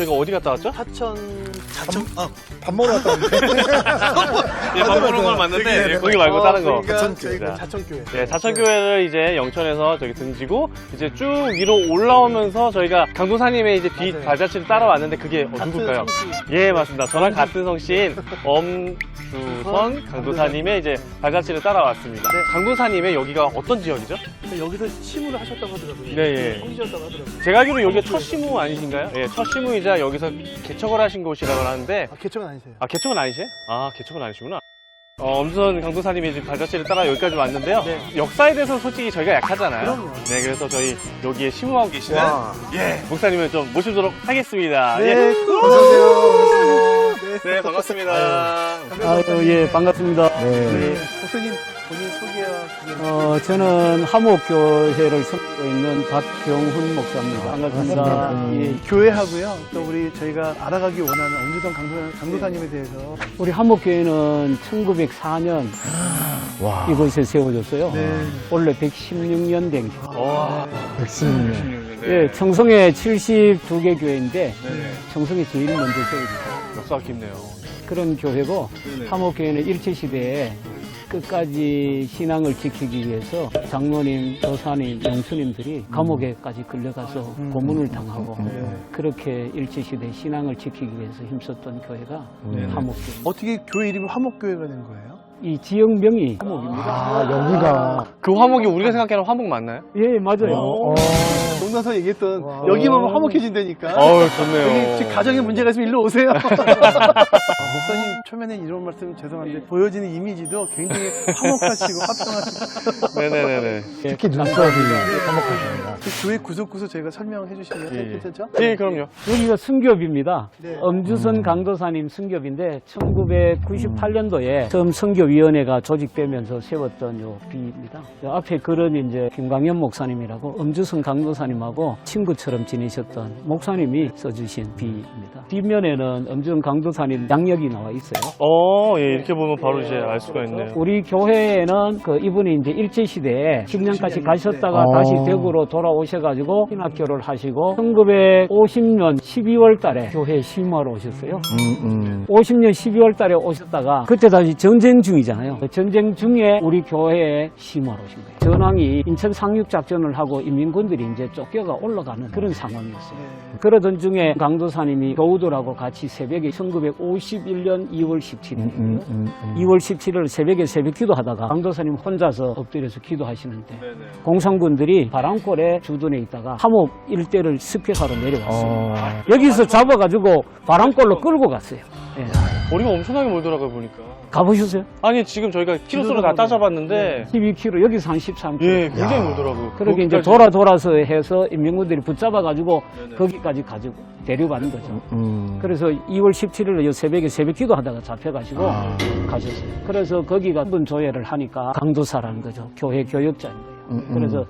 저희가 어디 갔다 왔죠? 하천 자청 아밥 먹으러 갔다 왔는데 예, 밥 먹는 걸 맞는데 예, 거기 말고 다른 거. 저희가 자천교회. 예, 자천교회를 이제 영천에서 저기 등지고 이제 쭉 위로 올라오면서 저희가 강도사님의 이제 뒤 맞아요. 발자취를 따라왔는데 그게 어, 누굴까요? 성씨. 예, 맞습니다. 저랑 같은 성씨인 엄 주선 강도사님의 이제 발자취를 따라왔습니다. 네. 강도사님의 여기가 어떤 지역이죠? 근데 여기서 시무를 하셨다고 하더라고요. 네, 예. 성지였다고 하더라고요. 제가 알기로 여기가 첫 시무 아니신가요? 예, 첫 시무이자 여기서 개척을 하신 곳이라고 하는데 아, 개척은 아니세요? 아, 개척은 아니세요? 아, 개척은 아니시구나. 어, 엄선 강도사님이 지금 발자취를 따라 여기까지 왔는데요. 네. 역사에 대해서는 솔직히 저희가 약하잖아요. 그럼요. 네, 그래서 저희 여기에 심우하고 계시는 와 예, 목사님을 좀 모시도록 하겠습니다. 네. 예. 안녕하세요 네. 네, 반갑습니다. 아유, 예, 반갑습니다. 네. 목사님 본인 소개와 어, 저는 하목교회를 섬기고 있는 박경훈 목사입니다. 반갑습니다. 예, 교회하고요. 또 우리 저희가 알아가기 원하는 엄주동 강도, 강도사님에 대해서 우리 하목교회는 1904년 와 이곳에 세워졌어요. 네. 원래 116년 된 교회. 와, 116년 네. 예, 청송에 72개 교회인데 네. 청송에 제일 먼저 세워졌어요. 역사가 깊네요. 그런 교회고 네네. 하목교회는 일제시대에 끝까지 신앙을 지키기 위해서 장로님, 도사님, 영수님들이 감옥에까지 끌려가서 음. 고문을 당하고 음. 그렇게 일제시대 신앙을 지키기 위해서 힘썼던 교회가 네. 하목교회. 어떻게 교회 이름이 화목교회가 된 거예요? 이 지역명이 하목입니다. 아 여기가 그 화목이 우리가 생각하는 화목 맞나요? 예, 맞아요. 어. 농담서 얘기했던 와. 여기만 화목해진다니까. 어우, 좋네요. 여기 지금 가정에 문제가 있으면 일로 오세요. 목사님 초면에 이런 말씀 죄송한데 보여지는 이미지도 굉장히 화목하시고 화평하시고 네네네네. 특히 눈썹이 화목하십니다 그 교회 구석구석 저희가 설명해 주시면 예, 예. 괜찮죠? 예, 그럼요. 여기가 승교비입니다. 네. 엄주선 강도사님 승교비인데 1998년도에 처음 선교위원회가 조직되면서 세웠던 요 비입니다. 요 앞에 글은 이제 김광현 목사님이라고 엄주선 강도사님하고 친구처럼 지내셨던 목사님이 써주신 비입니다. 뒷면에는 엄주선 강도사님 양력 이 나와 있어요. 어, 예, 이렇게 보면 바로 이제 알 수가 있네요. 우리 교회에는 그 이분이 이제 일제 시대에 10년까지 가셨다가 어. 다시 대구로 돌아오셔가지고 신학교를 하시고 1950년 12월 달에 교회 심화로 오셨어요. 음, 50년 12월 달에 오셨다가 그때 다시 전쟁 중이잖아요. 그 전쟁 중에 우리 교회에 심화로 오신 거예요. 전황이 인천 상륙 작전을 하고 인민군들이 이제 쫓겨가 올라가는 그런 상황이었어요. 그러던 중에 강도사님이 교우들하고 같이 새벽에 1951년 2월 17일 음, 음, 음. 2월 17일 새벽에 새벽 기도하다가 강도사님 혼자서 엎드려서 기도하시는데 공산군들이 바람골에 주둔해 있다가 함옥 일대를 습격하러 내려왔어요. 어, 여기서 잡아가지고 바람골로 끌고 갔어요. 예. 머리가 엄청나게 멀더라고요, 보니까. 가보셨어요? 아니, 지금 저희가 키로수를 다 따져봤는데, 12km, 여기서 한 13km. 예, 굉장히 야. 멀더라고요. 그렇게 이제 거기까지. 돌아 돌아서 해서 인민군들이 붙잡아가지고 네네. 거기까지 가지고 데려가는 거죠. 음. 그래서 2월 17일 새벽에 새벽 기도하다가 잡혀가지고 아. 가셨어요. 그래서 거기가 분 조회를 하니까 강도사라는 거죠. 교회 교역자인 거예요. 음, 음. 그래서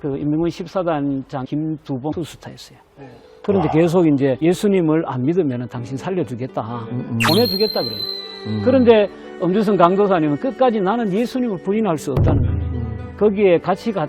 그 인민군 14단장 김두봉 투스타였어요. 네. 그런데 계속 이제 예수님을 안 믿으면 당신 살려주겠다. 음, 음. 보내주겠다 그래요. 음. 그런데 엄주선 강도사님은 끝까지 나는 예수님을 부인할 수 없다는 거예요. 음. 거기에 같이 갔,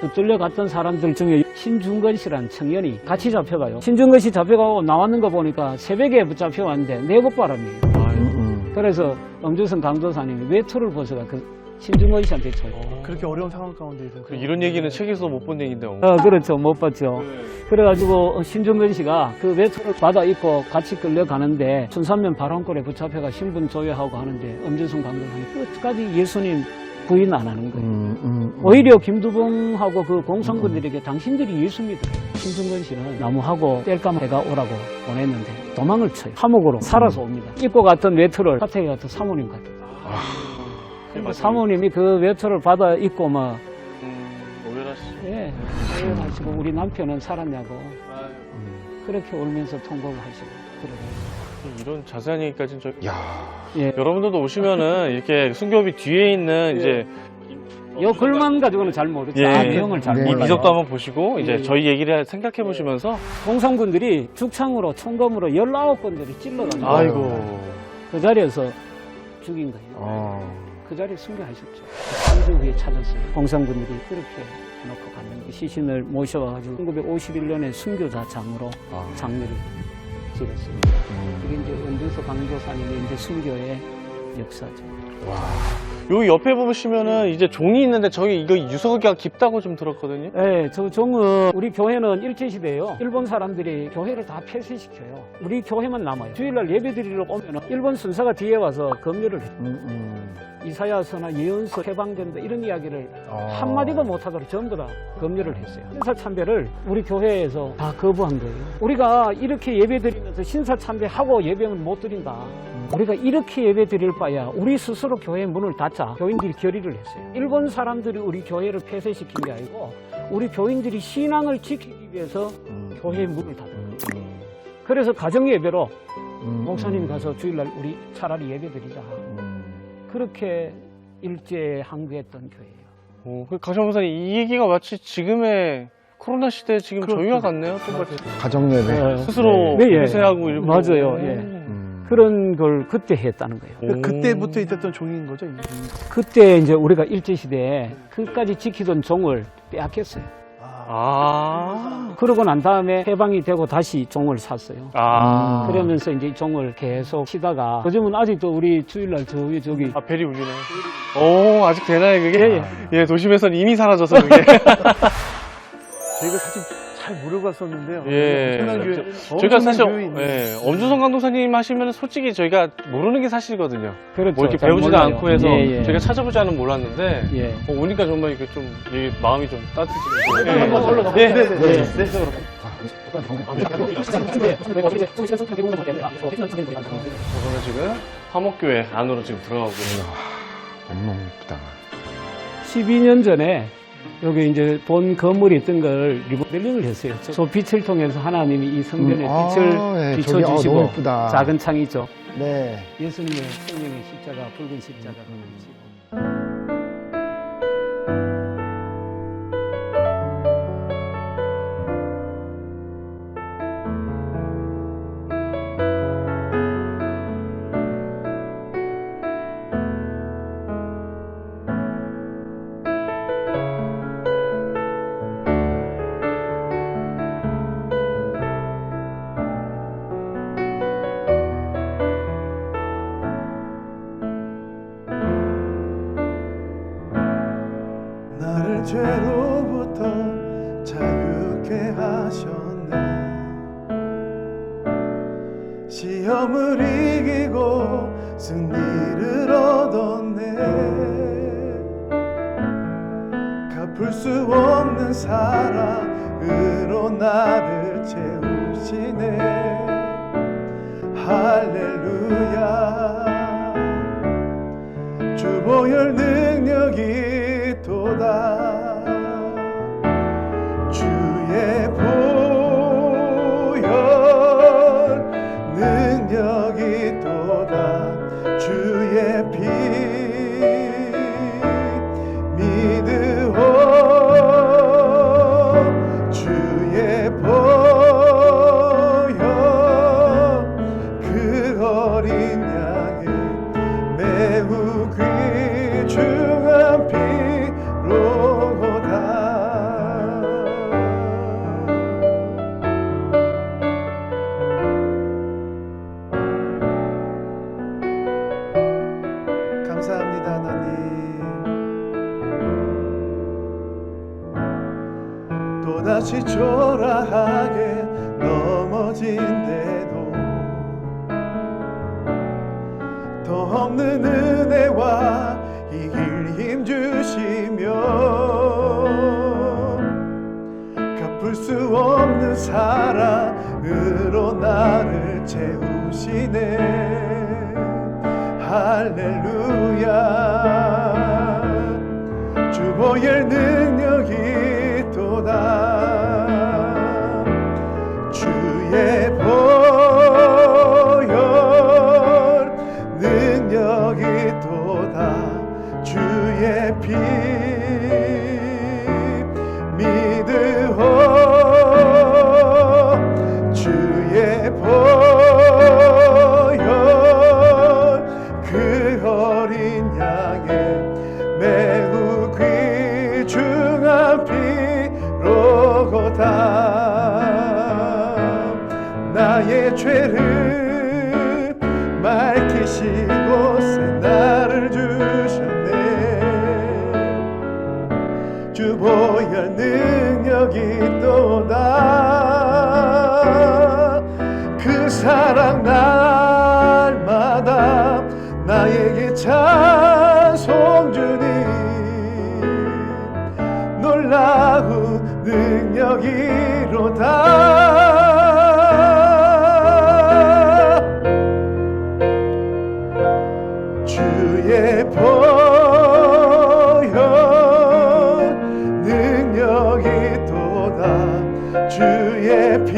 붙들려 갔던 사람들 중에 신중건 씨라는 청년이 같이 잡혀가요. 신중건 씨 잡혀가고 나왔는 거 보니까 새벽에 붙잡혀왔는데 내곡바람이에요. 음, 음. 그래서 엄주선 강도사님이 외투를 벗어가 그 신중건 씨한테 줘요. 그렇게 어려운 상황 가운데서 그 이런 얘기는 책에서 못 본 얘기인데. 어. 어, 그렇죠. 못 봤죠. 그래가지고 신중근 씨가 그 외투를 받아 입고 같이 끌려가는데 춘삼면 바람골에 붙잡혀가 신분 조회하고 하는데 엄준성 강도사님 끝까지 예수님 부인 안 하는 거예요. 음, 음, 음. 오히려 김두봉하고 그 공산군들에게 당신들이 예수 믿어. 신중근 씨는 나무하고 뗄감 해가 오라고 보냈는데 도망을 쳐요. 감옥으로 살아서 옵니다. 입고 갔던 외투를 사택에 갔던 사모님 같아. 근데 사모님이 그 외투를 받아 입고 뭐 음, 오열하시죠. 예, 하시고 우리 남편은 살았냐고 그렇게 울면서 통곡을 하시고 그러고 이런 자세한 얘기까지는 저 야. 예, 여러분들도 오시면은 이렇게 순교비 뒤에 있는 이제 요 글만 가지고는 잘 모르죠. 예. 아, 내용을 잘 네. 이 몰라요. 미적도 한번 보시고 이제 예. 저희 얘기를 생각해 보시면서 공산군들이 죽창으로 총검으로 19번들이 찔러가지고 아이고 그 자리에서 죽인 거예요. 어. 그 자리에 순교하셨죠. 3주 후에 찾았어요. 공산군들이 그렇게 놓고 갔는데 시신을 모셔와가지고 1951년에 순교자 장으로 아. 장례를 지었습니다. 이게 이제 원주서 강도사님의 이제 순교의 역사죠. 여기 옆에 보시면은 이제 종이 있는데 저기 이거 유서기가 깊다고 좀 들었거든요. 네, 저 종은 우리 교회는 일제시대에요. 일본 사람들이 교회를 다 폐쇄시켜요. 우리 교회만 남아요. 주일날 예배 드리러 오면 일본 순사가 뒤에 와서 검열을 해요. 음, 음. 이사야서나 예언서 해방된다 이런 이야기를 아. 한마디도 못하도록 전부 다 검열을 했어요. 신사참배를 우리 교회에서 다 거부한 거예요. 우리가 이렇게 예배 드리면서 신사참배하고 예배는 못 드린다. 우리가 이렇게 예배 드릴 바야 우리 스스로 교회 문을 닫자. 교인들이 결의를 했어요. 일본 사람들이 우리 교회를 폐쇄시킨 게 아니고 우리 교인들이 신앙을 지키기 위해서 음, 교회의 문을 닫은 거예요. 그래서 가정 예배로 음, 목사님 음. 가서 주일날 우리 차라리 예배 드리자. 음. 그렇게 일제 항구했던 교회예요. 오, 그 강철 목사님 이 얘기가 마치 지금의 코로나 시대 지금 그렇죠. 저희와 같네요. 똑같이 가정 예배. 네. 스스로 네, 예. 폐쇄하고 일부 맞아요, 예. 음. 그런 걸 그때 했다는 거예요. 오. 그때부터 있었던 종인 거죠. 이 종이. 그때 이제 우리가 일제 시대에 그까지 지키던 종을 빼앗겼어요. 아. 그러고 난 다음에 해방이 되고 다시 종을 샀어요. 아. 그러면서 이제 이 종을 계속 치다가 요즘은 아직도 우리 주일날 저 위에 저기 아, 벨이 울리네. 오, 아직 되나요, 그게? 예, 예, 도심에서는 이미 사라져서 그게. 저희가 사실 잘 모르고 갔었는데요. 예. 교회, 저희가 사실. 예, 엄주성 강도사님 하시면 솔직히 저희가 모르는 게 사실이거든요. 그렇죠. 뭐 이렇게 잘 배우지도 몰라요. 않고 해서 예, 예. 저희가 찾아보지 않으면 몰랐는데, 예. 어, 오니까 정말 이게 좀, 이 마음이 좀 따뜻해지네요. 네, 한번 올라가. 예. 네, 네, 네. 네. 네. 저는 지금 화목교회 안으로 지금 들어가고 있어요. 너무 예쁘다. 12년 전에 여기 이제 본 건물이 있던 걸 리모델링을 했어요. 저 빛을 통해서 하나님이 이 성전에 음, 아, 빛을 예, 저기, 아, 비춰주시고 너무 예쁘다. 작은 창이죠. 네. 예수님의 성령의 십자가, 붉은 십자가가 갚을 수 없는 사랑으로 나를 채우시네. 할렐루야. 주 보혈 능력이 도다 또다시 초라하게 넘어진대도 더 없는 은혜와 이길 힘 주시며 갚을 수 없는 사랑으로 나를 채우시네. 할렐루야. 주보의 능 피로고다. 나의 죄를 맑히시고 새 나를 주셨네. 주 보혈 능력이 또다. 그 사랑 날마다 나에게 참 능력이로다. 주의 보혈 능력이 또다. 주의 피